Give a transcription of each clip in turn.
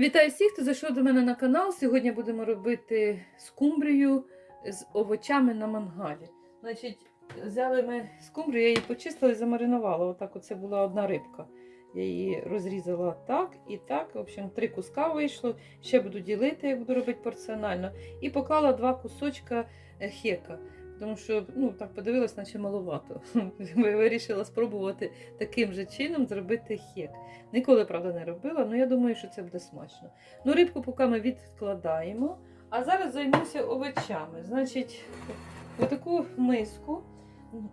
Вітаю всіх, хто зайшов до мене на канал. Сьогодні будемо робити скумбрію з овочами на мангалі. Значить, взяли ми скумбрію, я її почистила і замаринувала. Отак оце була одна рибка. Я її розрізала так і так. В общем, три куска вийшло. Ще буду ділити, як буду робити порціонально. І поклала два кусочка е, хека. Тому що ну, так подивилась, наче маловато. Вирішила спробувати таким же чином зробити хек. Ніколи, правда, не робила, але я думаю, що це буде смачно. Ну, рибку поки ми відкладаємо. А зараз займуся овочами. Значить, в таку миску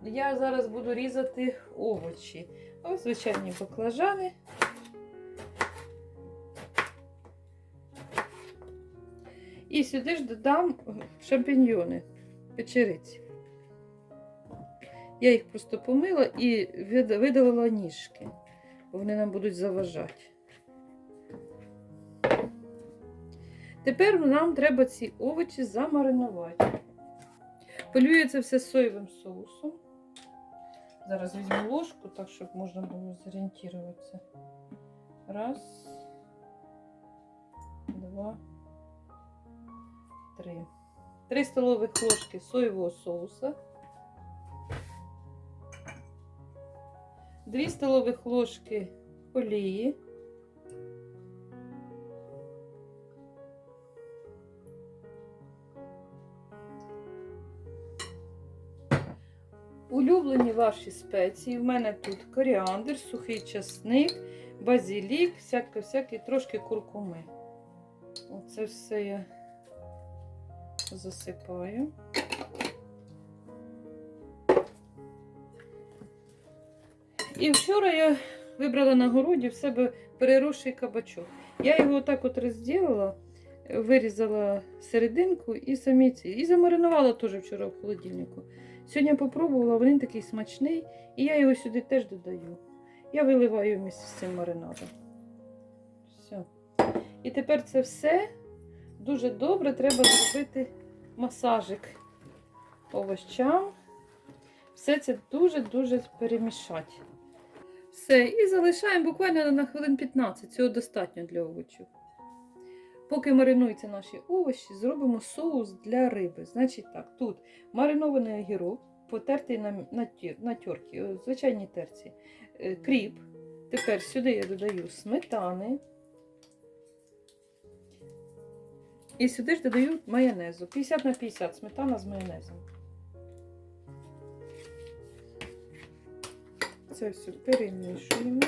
я зараз буду різати овочі. Ось звичайні баклажани. І сюди ж додам шампіньйони, печериці. Я їх просто помила і видалила ніжки бо вони нам будуть заважати. Тепер нам треба ці овочі замаринувати. Полюю це все соєвим соусом. Зараз візьму ложку, так, щоб можна було зорієнтуватися. Раз, два, три. Три столових ложки соєвого соуса. 2 столових ложки олії. Улюблені ваші спеції. В мене тут коріандр, сухий часник, базилік, всяке, всяке, трошки куркуми. Оце все я засипаю. І вчора я вибрала на городі в себе переросший кабачок. Я його отак от розділила, вирізала серединку і самі ці. І замаринувала теж вчора в холодильнику. Сьогодні попробувала, він такий смачний, і я його сюди теж додаю. Я виливаю місце з цим маринадом. Все. І тепер це все дуже добре треба зробити масажик овощам. Все це дуже-дуже перемішати. Все, і залишаємо буквально на хвилин 15. Цього достатньо для овочів. Поки маринуються наші овочі, зробимо соус для риби. Значить так, тут маринований огірок, потертий на, на, на тьорці, звичайній терці, е, кріп. Тепер сюди я додаю сметани. І сюди ж додаю майонезу. 50 на 50 сметана з майонезом. Це все перемішуємо.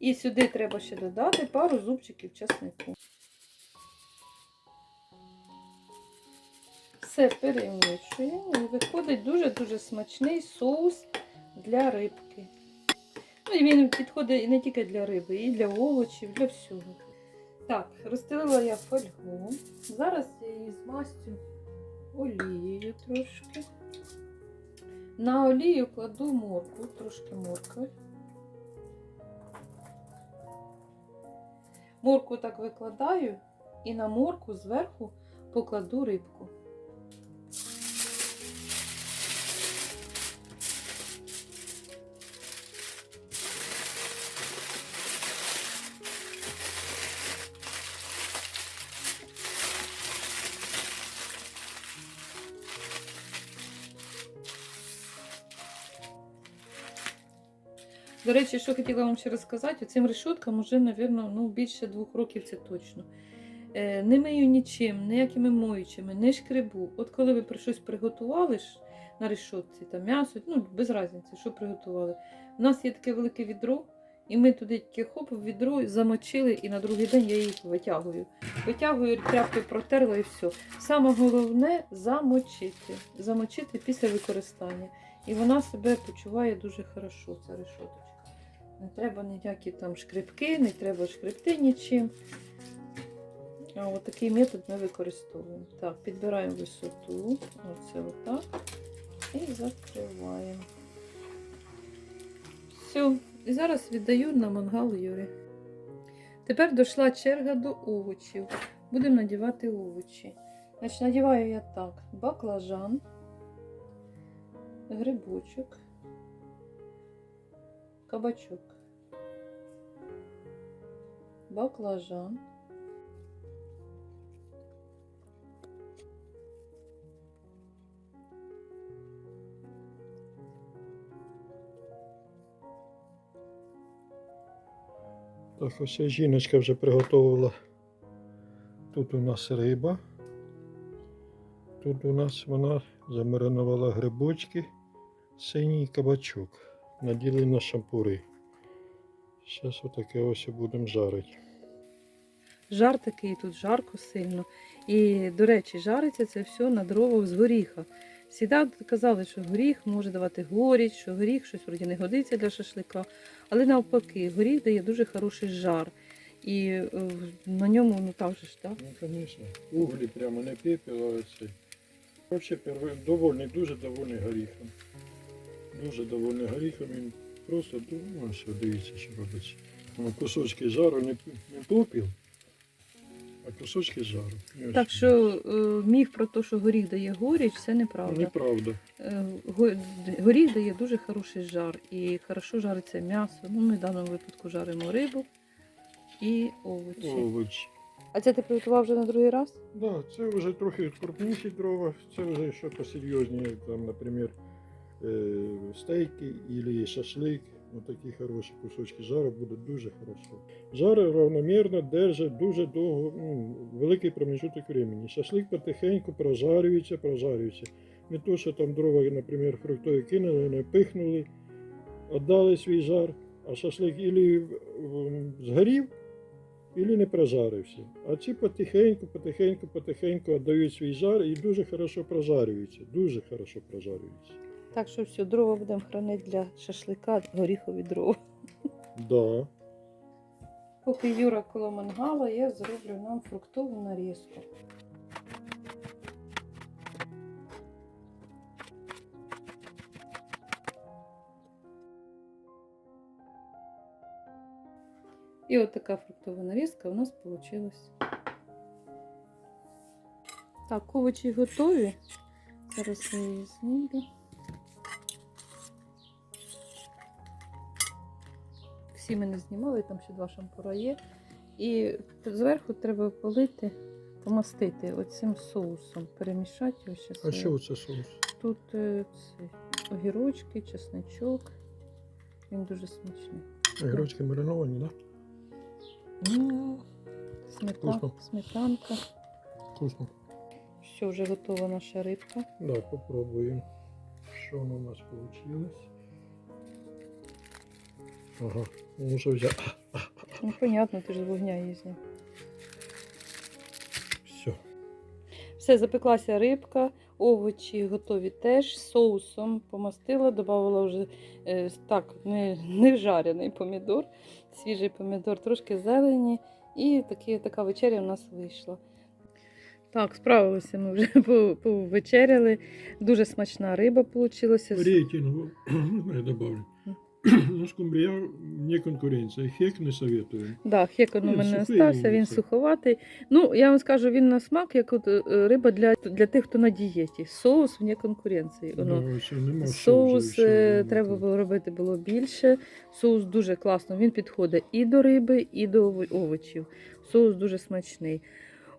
І сюди треба ще додати пару зубчиків чеснику. Все перемішуємо і виходить дуже-дуже смачний соус для рибки. Ну і він підходить не тільки для риби, і для овочів, для всього. Так, розстелила я фольгу. Зараз я її змастю олією трошки. На олію кладу моркву, трошки моркви. Моркву так викладаю і на морку зверху покладу рибку. До речі, що хотіла вам ще розказати, цим решоткам вже, мабуть, ну, більше двох років це точно. Е, не мию нічим, ніякими моючими, не шкребу. От коли ви про щось приготували ж на решотці, там м'ясо, ну без різниці, що приготували. У нас є таке велике відро, і ми туди тільки хоп відро замочили, і на другий день я їх витягую. Витягую, тряпкою протерла і все. Саме головне замочити. Замочити після використання. І вона себе почуває дуже хорошо, ця решоточка. Не треба ніякі там шкребки, не треба шкребти нічим. А такий метод ми використовуємо. Так, підбираємо висоту. Оце отак. І закриваємо. Все. І зараз віддаю на мангал Юрі. Тепер дійшла черга до овочів. Будемо надівати овочі. Значить, надіваю я так: баклажан, грибочок, кабачок. баклажан. Так, ось жіночка вже приготувала. Тут у нас риба. Тут у нас вона замаринувала грибочки, синій кабачок. Наділи на шампури. Зараз отаке ось будемо жарити. Жар такий, тут жарко сильно. І, до речі, жариться це все на дровах з горіха. Всіда казали, що горіх може давати горіч, що горіх щось вроді не годиться для шашлика. Але навпаки, горіх дає дуже хороший жар. І е, на ньому, ну там же ж, так? Ну, звісно. Углі прямо не пепел, а цей. Взагалі, довольний, дуже довольний горіхом. Дуже довольний горіхом. Він просто, ну, ось дивіться, що робиться. Ну, Кусочки жару, не, не попіл, а кусочки жару. Ось Так що е, міф про те, що горіх дає горіч, це неправда. Неправда. Е, го- Горіх дає дуже хороший жар і хорошо жариться м'ясо. Ну, ми в даному випадку жаримо рибу і овочі. Овоч. А це ти приготував вже на другий раз? Да, це вже трохи крупніші дрова, це вже що посерйозніше, там, наприклад, стейки або шашлик. Ось такі хороші кусочки жару буде дуже хорошо. Жар равномірно держить дуже довго, ну, великий проміжуток времени. Шашлик потихеньку прожарюється, прожарюється. Не то, що там дрова, наприклад, фруктові кинули, не пихнули, віддали свій жар, а шашлик ілі згорів, ілі не прожарився. А ці потихеньку, потихеньку, потихеньку віддають свій жар і дуже хорошо прожарюються. Дуже хорошо прожарюються. Так що все, дрова будемо хранити для шашлика, горіхові дрова. Да. Поки Юра коло мангала, я зроблю нам фруктову нарізку. І от така фруктова нарізка у нас вийшла. Так, овочі готові. Зараз я її знімлю. Всі ми не знімали, там ще два шампура є. І зверху треба полити, помастити оцим соусом, перемішати його ще. А що це соус? Тут е, це, огірочки, чесничок. Він дуже смачний. Огірочки мариновані, так? Смета, Вкусно. сметанка. Вкусно. Все, вже готова наша рибка. Да, попробуємо. Що воно у нас вийшло? Ага, вже взяв. Ну, понятно, ти ж з вогня її. Все. Все, запеклася рибка, овочі готові теж соусом помастила, додавала вже е, так, не, не жарений помідор, свіжий помідор, трошки зелені. І такі, така вечеря у нас вийшла. Так, справилися ми вже повечеряли. Дуже смачна риба вийшла. Можно я добавлю? Ну, скумбрия не конкуренция. Хек не советую. Да, хекон у мене сухий, остався, він це. суховатий. Ну, я вам скажу, він на смак, як от, е, риба для, для тих, хто на дієті. Соус вне конкуренції. Воно Да, Соус соусу, е, треба було робити було більше. Соус дуже класно. Він підходить і до риби, і до овочів. Соус дуже смачний.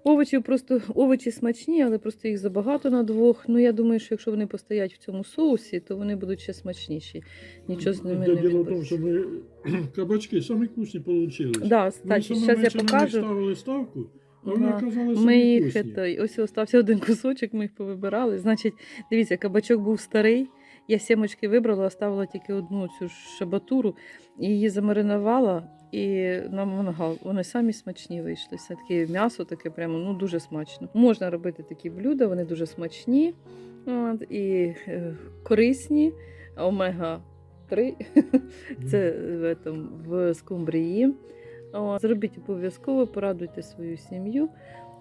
Овочів просто овочі смачні, але просто їх забагато на двох. Ну я думаю, що якщо вони постоять в цьому соусі, то вони будуть ще смачніші. Нічого з ними Да, не Дело в тому, що ми кабачки самі вкусні получились. Да, кстати, зараз я покажу. ставили ставку, а Да. вони оказалися Ми їх вкусні. ось остався один кусочок, ми їх повибирали. Значить, дивіться, кабачок був старий. Я сімочки вибрала, оставила тільки одну цю шабатуру, і її замаринувала і на мангал. Вони самі смачні вийшли. Все таке м'ясо таке прямо ну дуже смачно. Можна робити такі блюда, вони дуже смачні от, і е, корисні. Омега 3 це в, этом, в скумбрії. О, Зробіть обов'язково, порадуйте свою сім'ю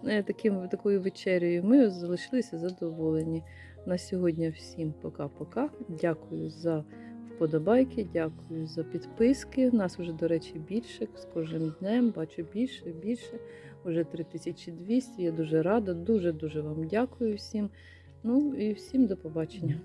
е, таким, такою вечерею. Ми залишилися задоволені. На сьогодні всім пока-пока. Дякую за вподобайки, дякую за підписки. У Нас вже, до речі, більше з кожним днем. Бачу більше, більше. Уже 3200. Я дуже рада. Дуже дуже вам дякую всім. Ну і всім до побачення.